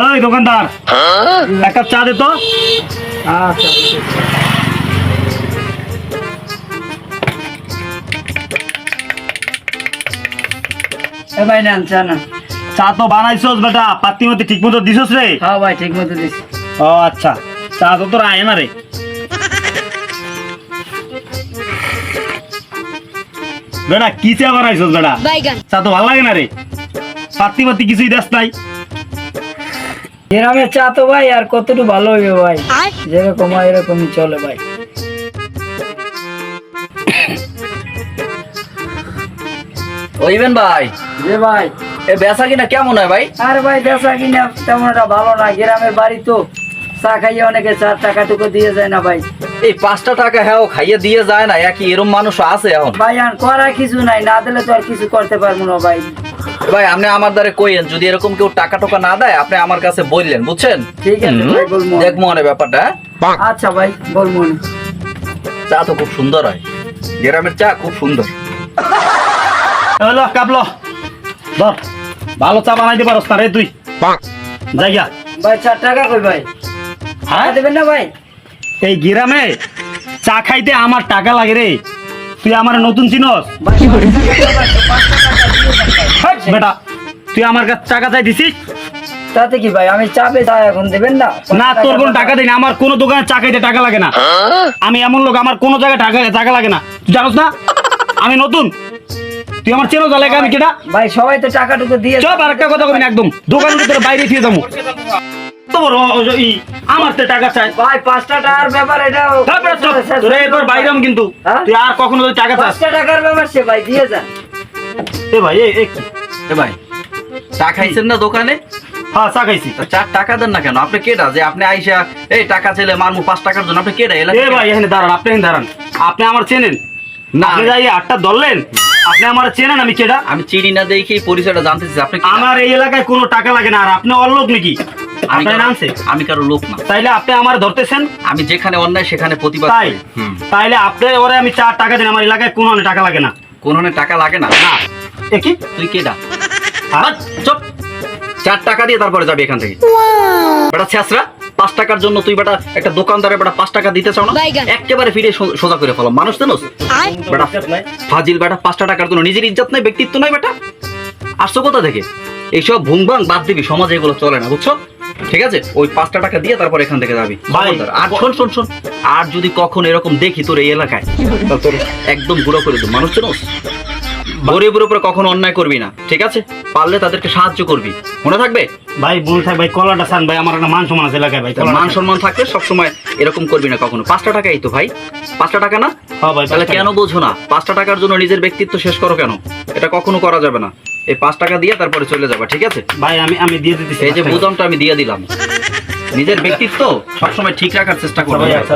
ওই দোকানদার। এক কাপ চা দে তো। আচ্ছা এ ভাই নেন চা না চা তো বানাইছস বেটা পাতি মতি ঠিক মতো দিছস রে। হ্যাঁ ভাই ঠিক মতো ও আচ্ছা। চা তো তোর আয় না রে। বেটা কি চা বানাইছস বেটা? বাইগান। চা তো ভালো লাগে না রে। পাতি মাতি কিছুই দেশ নাই। গ্রামের চা তো ভাই আর কতটুকু ভালো হইবে ভাই? যেরকম হয় এরকমই চলে ভাই। ওইবেন ভাই? যে ভাই। এ বেচা কিনা কেমন হয় ভাই? আর ভাই বেচা কিনা তেমন একটা ভালো না। গ্রামের বাড়ি তো চা খাইয়ে অনেকে চার টাকা টুকু দিয়ে যায় না ভাই। এই পাঁচটা টাকা হ্যাঁ ও খাইয়ে দিয়ে যায় না একই এরম মানুষ আছে এখন। ভাই আর করা কিছু নাই। না দিলে তো আর কিছু করতে পারব না ভাই। ভাই আপনি আমার দ্বারে কইেন যদি এরকম কেউ টাকা টাকা না দেয় আপনি আমার কাছে বললেন বুঝছেন? ঠিক আছে ভাই দেখব মানে ব্যাপারটা হ্যাঁ? আচ্ছা ভাই বলব না। চা তো খুব সুন্দর হয়। গ্রামের চা খুব সুন্দর। হলো কাপলো। ধর ভালো চা বানাইতে পারস না রে তুই। জায়গা ভাই চার টাকা কই ভাই? হ্যাঁ? দেবেন না ভাই? এই গ্রামে চা খাইতে আমার টাকা লাগে রে। তুই আমার নতুন চিনস। বেটা তুই আমার কাছে টাকা চাই দিছিস? তাতে কি ভাই আমি চাপে চা এখন দেবেন না? না তোর কোনো টাকা দিই না আমার কোনো দোকানে চা খাইতে টাকা লাগে না। আমি এমন লোক আমার কোনো জায়গায় টাকা টাকা লাগে না। তুই জানোস না? আমি নতুন। তুই আমার চেনো তাহলে আমি কেটা ভাই সবাই তো টাকাটুকু দিয়ে চপ আর একটা কথা কবি না একদম। দোকান তোর বাইরে দিয়ে যাব। তোর আমার তো টাকা চাই। ভাই পাঁচটা টাকার ব্যাপার এটা তারপরে তোরা এরপর বাইরে কিন্তু। হ্যাঁ? তুই আর কখনো টাকা চাস। পাঁচটা টাকার ব্যাপার সে ভাই দিয়ে যান। এ ভাই এ ভাই চা খাইছেন না দোকানে? হ্যাঁ চা খাইছি। চার টাকা দেন না কেন? আপনি কেটা যে আপনি আইসা এই টাকা ছেলে মারমু পাঁচ টাকার জন্য আপনি কেটা এলা এ ভাই এখানে দাঁড়ান আপনি এখানে দাঁড়ান। আপনি আমার চেনেন? না। আপনি যাই আটটা ধরলেন আপনি আমার চেনেন আমি কেডা? আমি চিনি না দেখি পরিচয়টা জানতে আপনি আমার এই এলাকায় কোনো টাকা লাগে না আর আপনি অল্লোক নাকি? আমি আপনার কারো- আমি কারও লোক না। তাইলে আপনি আমার ধরতেছেন? আমি যেখানে অন্যায় সেখানে প্রতিবাদ তাই? তাইলে আপনি ওরে আমি চার টাকা দিন আমার এলাকায় কোনো টাকা লাগে না। কোন টাকা লাগে না? না। এ তুই কেডা? আর চপ। চার টাকা দিয়ে তারপরে যাবি এখান থেকে। বেটা ছেসরা পাঁচ টাকার জন্য তুই বেটা একটা দোকানদারে বেটা পাঁচ টাকা দিতে চাও না একেবারে ফিরে সোজা করে ফেলো। মানুষ বেটা ফাজিল বেটা পাঁচটা টাকার জন্য। নিজের ইজ্জত নাই ব্যক্তিত্ব নাই বেটা। আসছো কোথা থেকে? এইসব ভুংভাং বাদ দিবি সমাজে এগুলো চলে না বুঝছ? ঠিক আছে? ওই পাঁচটা টাকা দিয়ে তারপর এখান থেকে যাবি। আর শোন শোন শোন। আর যদি কখন এরকম দেখি তোর এই এলাকায় তোর একদম গুঁড়ো করে দেবো। মানুষ জানোস? গরিবের উপরে কখনো অন্যায় করবি না ঠিক আছে? পারলে তাদেরকে সাহায্য করবি। মনে থাকবে? ভাই বল থাক ভাই কলাটা সান ভাই আমার একটা মান সমান আছে এলাকায় ভাই মান সম্মান থাকলে সবসময় এরকম করবি না কখনো। পাঁচটা টাকাই তো ভাই। পাঁচটা টাকা না? হ্যাঁ ভাই তাহলে কেন বোঝো না? পাঁচটা টাকার জন্য নিজের ব্যক্তিত্ব শেষ করো কেন? এটা কখনো করা যাবে না। এই পাঁচ টাকা দিয়ে তারপরে চলে যাবে ঠিক আছে? ভাই আমি আমি দিয়ে দিতেছি এই যে বুদমটা আমি দিয়ে দিলাম। নিজের ব্যক্তিত্ব সবসময় ঠিক রাখার চেষ্টা করবে। একসাথে